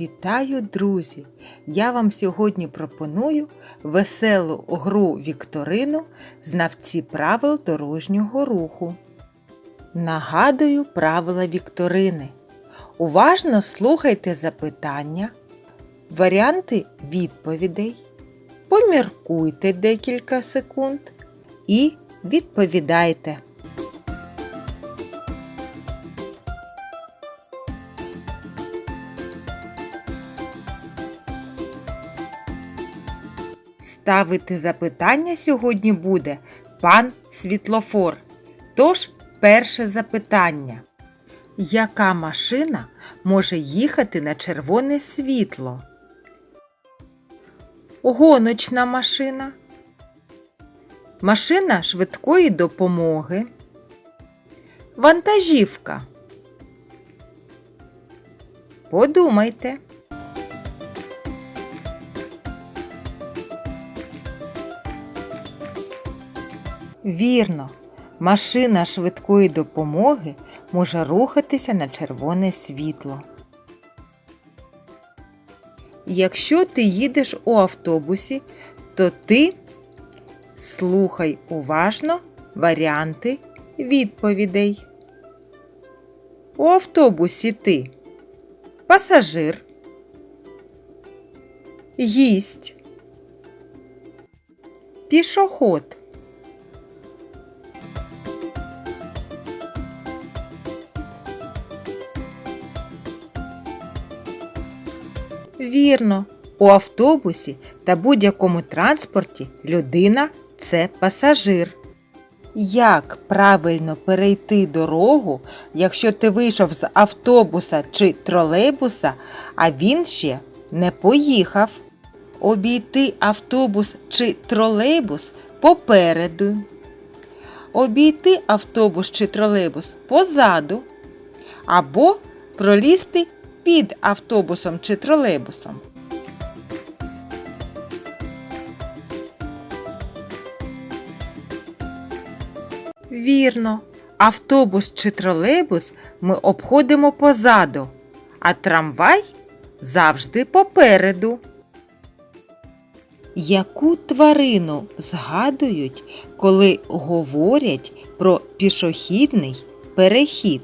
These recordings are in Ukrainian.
Вітаю, друзі! Я вам сьогодні пропоную веселу гру Вікторину Знавці правил дорожнього руху. Нагадую правила Вікторини. Уважно слухайте запитання, варіанти відповідей, поміркуйте декілька секунд і відповідайте. Ставити запитання сьогодні буде пан Світлофор. Тож, перше запитання. Яка машина може їхати на червоне світло? Гоночна машина. Машина швидкої допомоги. Вантажівка. Подумайте. Вірно, машина швидкої допомоги може рухатися на червоне світло. Якщо ти їдеш у автобусі, то ти слухай уважно варіанти відповідей. У автобусі ти пасажир, гість, пішоход. Вірно, у автобусі та будь-якому транспорті людина це пасажир. Як правильно перейти дорогу, якщо ти вийшов з автобуса чи тролейбуса, а він ще не поїхав? Обійти автобус чи тролейбус попереду. Обійти автобус чи тролейбус позаду. Або пролізти під автобусом чи тролейбусом. Вірно, автобус чи тролейбус ми обходимо позаду, а трамвай завжди попереду. Яку тварину згадують, коли говорять про пішохідний перехід?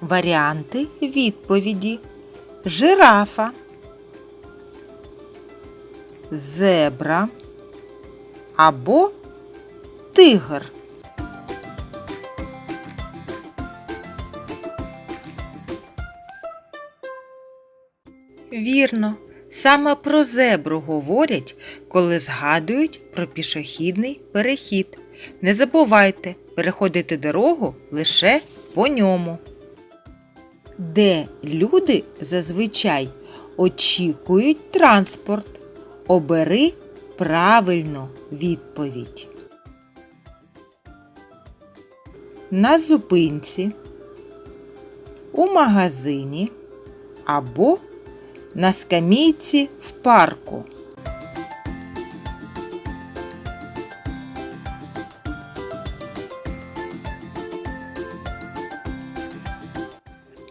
Варіанти відповіді жирафа, зебра або тигр. Вірно, саме про зебру говорять, коли згадують про пішохідний перехід. Не забувайте переходити дорогу лише по ньому. Де люди зазвичай очікують транспорт. Обери правильну відповідь. На зупинці, у магазині або на скамійці в парку.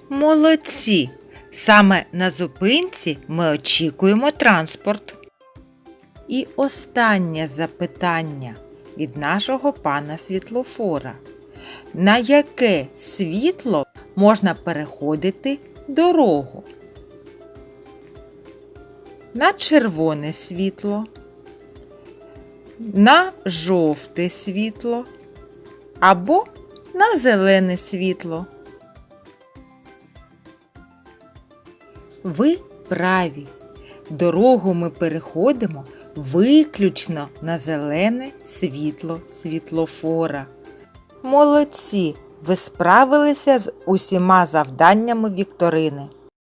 Молодці! Саме на зупинці ми очікуємо транспорт. І останнє запитання від нашого пана світлофора. На яке світло можна переходити дорогу? На червоне світло, на жовте світло або на зелене світло. Ви праві. Дорогу ми переходимо виключно на зелене світло світлофора. Молодці! Ви справилися з усіма завданнями вікторини.